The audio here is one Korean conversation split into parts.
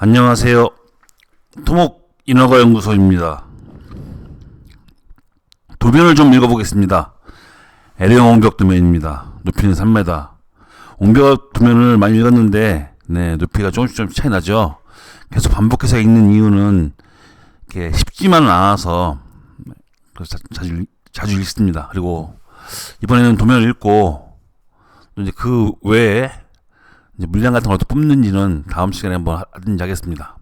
안녕하세요. 토목 인허가 연구소입니다. 도면을 좀 읽어보겠습니다. L형 옹벽 도면입니다. 높이는 3m. 옹벽 도면을 많이 읽었는데, 네, 높이가 조금씩 조금씩 차이 나죠? 계속 반복해서 읽는 이유는, 이렇게 쉽지만은 않아서, 그래서 자- 자주, 자주 읽습니다. 그리고, 이번에는 도면을 읽고, 또 이제 그 외에, 이제 물량 같은 걸또 뽑는지는 다음 시간에 한번 하든지 하겠습니다.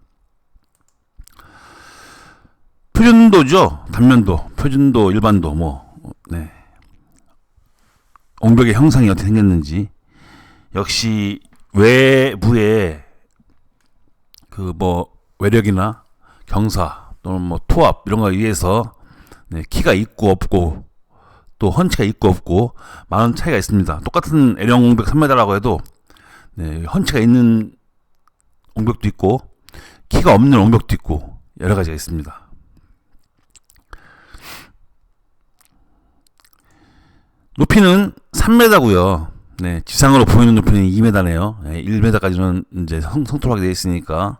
표준도죠. 단면도, 표준도, 일반도, 뭐, 네. 옹벽의 형상이 어떻게 생겼는지. 역시 외부의 그 뭐 외력이나 경사 또는 뭐 토압 이런 거에 의해서 네, 키가 있고 없고 또 헌치가 있고 없고 많은 차이가 있습니다. 똑같은 L형 옹벽 3m라고 해도 네, 헌치가 있는 옹벽도 있고 키가 없는 옹벽도 있고 여러 가지가 있습니다. 높이는 3m고요. 네, 지상으로 보이는 높이는 2m네요. 네, 1m까지는 이제 성, 성토하게 되어 있으니까.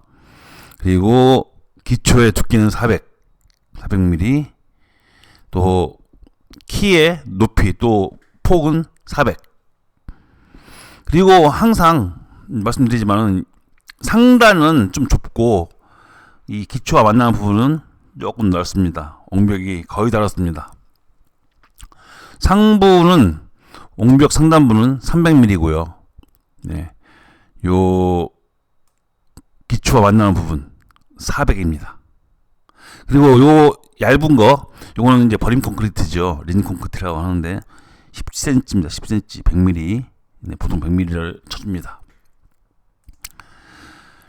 그리고 기초의 두께는 400, 400mm. 또 키의 높이 또 폭은 400. 그리고 항상 말씀드리지만은 상단은 좀 좁고 이 기초와 만나는 부분은 조금 넓습니다. 옹벽이 거의 닳았습니다. 상부는 옹벽 상단부는 300mm고요. 네. 요 기초와 만나는 부분 400입니다. 그리고 요 얇은 거 요거는 이제 버림 콘크리트죠. 린 콘크리트라고 하는데 10cm입니다. 10cm 100mm. 네, 보통 100mm를 쳐줍니다.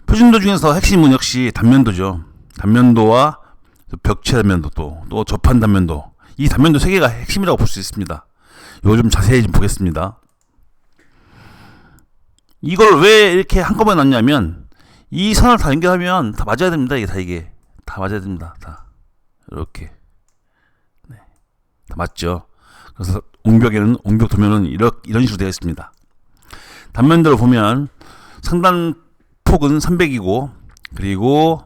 표준도 중에서 핵심은 역시 단면도죠. 단면도와 벽체 단면도 또, 또 접한 단면도. 이 단면도 세 개가 핵심이라고 볼 수 있습니다. 이거 좀 자세히 좀 보겠습니다. 이걸 왜 이렇게 한꺼번에 놨냐면 이 선을 다 연결하면 다 맞아야 됩니다. 이게 다 이게 다 맞아야 됩니다. 다 이렇게 네, 다 맞죠. 그래서 옹벽에는 옹벽 도면은 이런 이런 식으로 되어 있습니다. 단면도를 보면 상단 폭은 300이고 그리고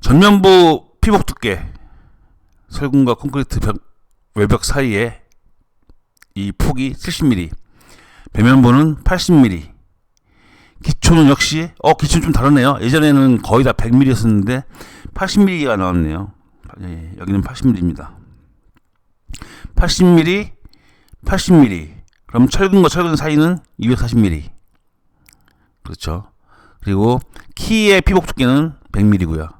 전면부 피복 두께 설군과 콘크리트 벽, 외벽 사이에 이 폭이 70mm 배면부는 80mm 기초는 역시 어 기초는 좀 다르네요. 예전에는 거의 다 100mm였었는데 80mm가 나왔네요. 예, 여기는 80mm입니다. 80mm 80mm 그럼 철근과 철근 사이는 240mm 그렇죠. 그리고 키의 피복 두께는 100mm고요.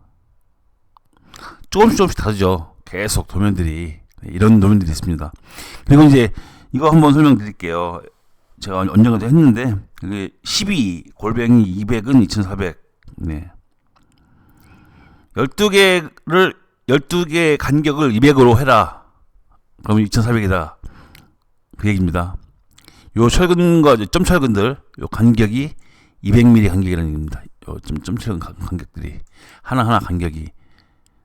조금씩 조금씩 다르죠. 계속 도면들이 이런 도면들이 있습니다. 그리고 이제 이거 한번 설명드릴게요. 제가 언젠가도 했는데 그게 12 골뱅이 200은 2400 네. 12개를 12개 간격을 200으로 해라. 그러면 2400이다. 그 얘기입니다. 요 철근과 점 철근들 요 간격이 200mm 간격이라는 얘기입니다. 요 점, 점 철근 간- 간격들이 하나하나 간격이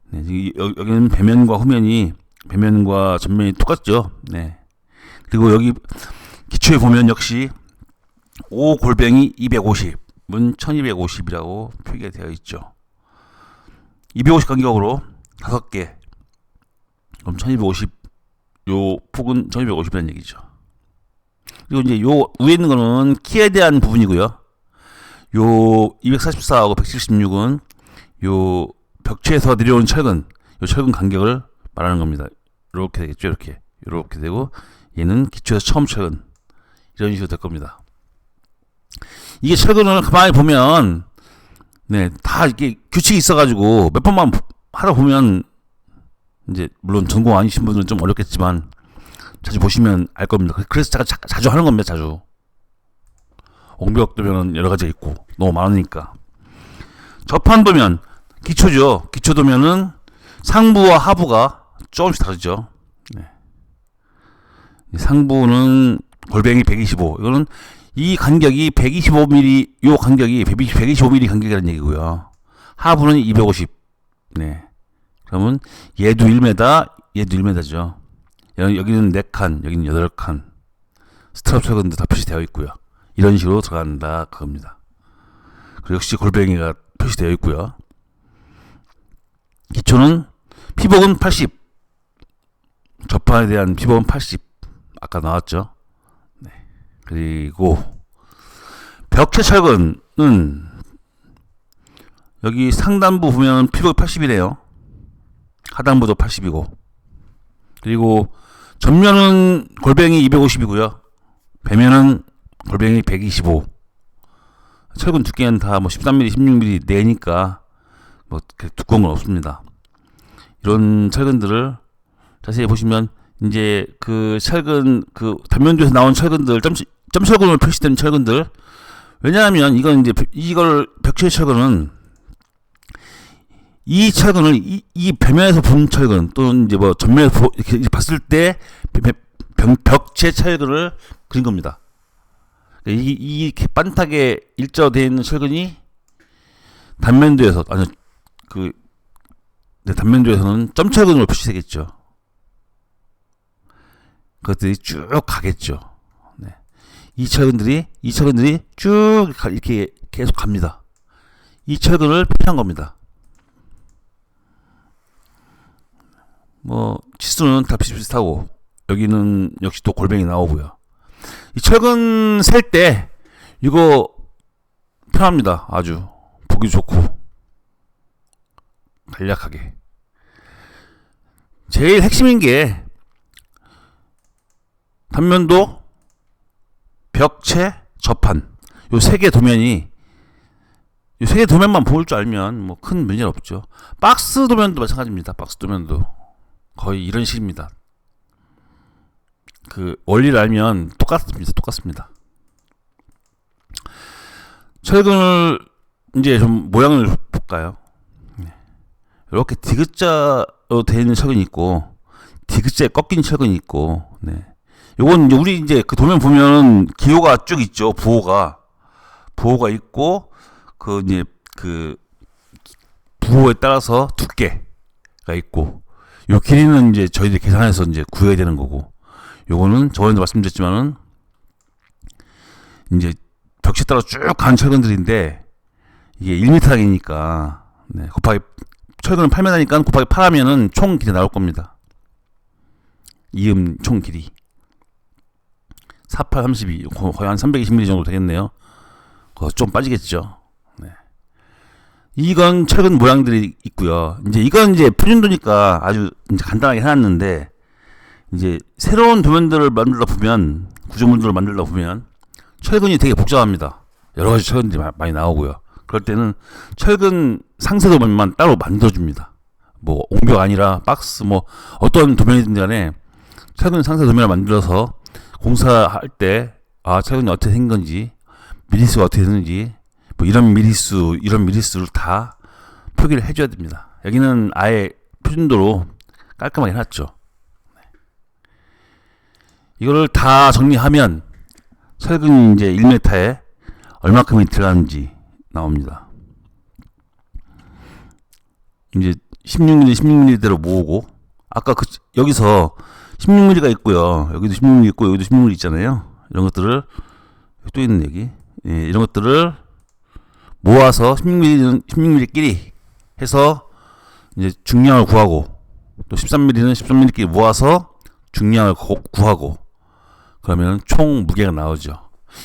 네, 여기는 배면과 후면이 배면과 전면이 똑같죠. 네. 그리고 여기 기초에 보면 역시 5 골뱅이 250은 1250이라고 표기가 되어 있죠. 250 간격으로 5개 그럼 1250 요 폭은 1250이라는 얘기죠. 그리고 이제 요 위에 있는 거는 키에 대한 부분이고요. 요 244하고 176은 요 벽체에서 내려온 철근, 요 철근 간격을 말하는 겁니다. 이렇게 되겠죠, 이렇게. 이렇게 되고 얘는 기초에서 처음 철근 이런 식으로 될 겁니다. 이게 철근을 가만히 보면 네, 다 이렇게 규칙이 있어 가지고 몇 번만 하다 보면 이제 물론 전공 아니신 분들은 좀 어렵겠지만 자주 보시면 알 겁니다. 그래서 제가 자, 자주 하는 겁니다. 자주. 옹벽 도면은 여러 가지가 있고 너무 많으니까. 접한 도면 기초죠. 기초 도면은 상부와 하부가 조금씩 다르죠. 네. 이 상부는 골뱅이 125. 이거는 이 간격이 125mm 요 간격이 125mm 간격이라는 얘기고요. 하부는 250. 네. 그러면 얘도 1m, 얘도 1m죠. 여기는 4칸, 여기는 8칸. 스트랩 철근도 다 표시되어 있고요. 이런 식으로 들어간다 그겁니다. 그리고 역시 골뱅이가 표시되어 있고요. 기초는 피복은 80. 접판에 대한 피복은 80. 아까 나왔죠. 네. 그리고 벽체 철근은 여기 상단부 보면 피복이 80이래요. 하단부도 80이고. 그리고 전면은 골뱅이 250이고요. 배면은 골뱅이 125. 철근 두께는 다 뭐 13mm, 16mm 내니까 뭐 두꺼운 건 없습니다. 이런 철근들을 자세히 보시면 이제 그 철근 그 단면도에서 나온 철근들 점, 점철근으로 표시된 철근들 왜냐하면 이건 이제 이걸 벽체 철근은 이 철근을 이, 이 벽면에서 본 철근 또는 이제 뭐 전면에서 보, 이렇게 봤을 때 벽, 벽체 철근을 그린 겁니다. 이, 이 반탁에 일자되어 있는 철근이 단면도에서 아니 그 네, 단면도에서는 점철근으로 표시되겠죠. 그것들이 쭉 가겠죠. 네. 이 철근들이 이 철근들이 쭉 이렇게 계속 갑니다. 이 철근을 표시한 겁니다. 뭐 치수는 다 비슷비슷하고 여기는 역시 또 골뱅이 나오고요. 이 철근 셀 때 이거 편합니다. 아주 보기 좋고 간략하게. 제일 핵심인 게 단면도 벽체 접한 요세 개 도면이 이 세 개 도면만 볼줄 알면 뭐 큰 문제는 없죠. 박스 도면도 마찬가지입니다. 박스 도면도 거의 이런 식입니다. 그 원리를 알면 똑같습니다. 똑같습니다. 철근을 이제 좀 모양을 볼까요? 이렇게 디귿자로 되어 있는 철근이 있고 디귿자에 꺾인 철근이 있고 네. 요건 이제 우리 이제 그 도면 보면 기호가 쭉 있죠. 부호가 부호가 있고 그 이제 그 부호에 따라서 두께가 있고 요 길이는 이제 저희들이 계산해서 이제 구해야 되는 거고 요거는 저번에도 말씀드렸지만은 이제 벽체 따라 쭉간 철근들인데 이게 1m이니까 네, 곱하기 철근을 8m 하니까 곱하기 8 하면은 총 길이 나올 겁니다. 이음 총 길이 48, 32 거의 한 320mm 정도 되겠네요. 그거 좀 빠지겠죠. 네. 이건 철근 모양들이 있고요. 이제 이건 이제 표준도니까 아주 간단하게 해놨는데 이제 새로운 도면들을 만들다 보면 구조물들을 만들다 보면 철근이 되게 복잡합니다. 여러 가지 철근들이 많이 나오고요. 그럴 때는 철근 상세 도면만 따로 만들어줍니다. 뭐 옹벽 아니라 박스 뭐 어떤 도면이든 간에 철근 상세 도면을 만들어서 공사할 때 아 철근이 어떻게 생긴 건지 미리수가 어떻게 되는지 뭐 이런 미리수 이런 미리수를 다 표기를 해줘야 됩니다. 여기는 아예 표준도로 깔끔하게 해놨죠. 이거를 다 정리하면 철근 이제 1m에 얼마큼이 들어가는지 나옵니다. 이제 16mm, 16mm대로 모으고 아까 그 여기서 16mm가 있고요. 여기도 16mm 있고 여기도 16mm 있잖아요. 이런 것들을 또 있는 얘기. 예, 이런 것들을 모아서 16mm는 16mm끼리 해서 이제 중량을 구하고 또 13mm는 13mm끼리 모아서 중량을 구하고 그러면 총 무게가 나오죠.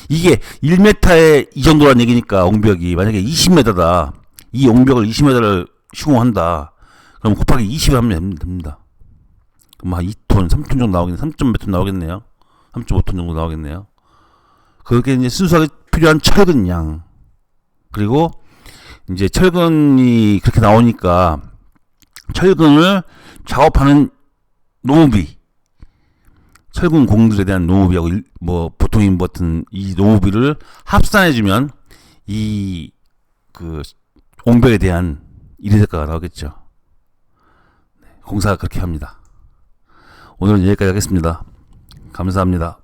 이게 1m에 이 정도란 얘기니까 옹벽이 만약에 20m다. 이 옹벽을 20m를 시공한다. 그럼 곱하기 20 하면 됩니다. 그럼 한 2톤, 3톤 정도 나오겠네. 3몇 톤 나오겠네요. 3.5톤 정도 나오겠네요. 그렇게 이제 순수하게 필요한 철근 양. 그리고 이제 철근이 그렇게 나오니까 철근을 작업하는 노무비. 철근 공들에 대한 노무비하고 뭐 보통인 같은 이 노무비를 합산해주면 이 그 옹벽에 대한 일회대가가 나오겠죠. 네, 공사가 그렇게 합니다. 오늘은 여기까지 하겠습니다. 감사합니다.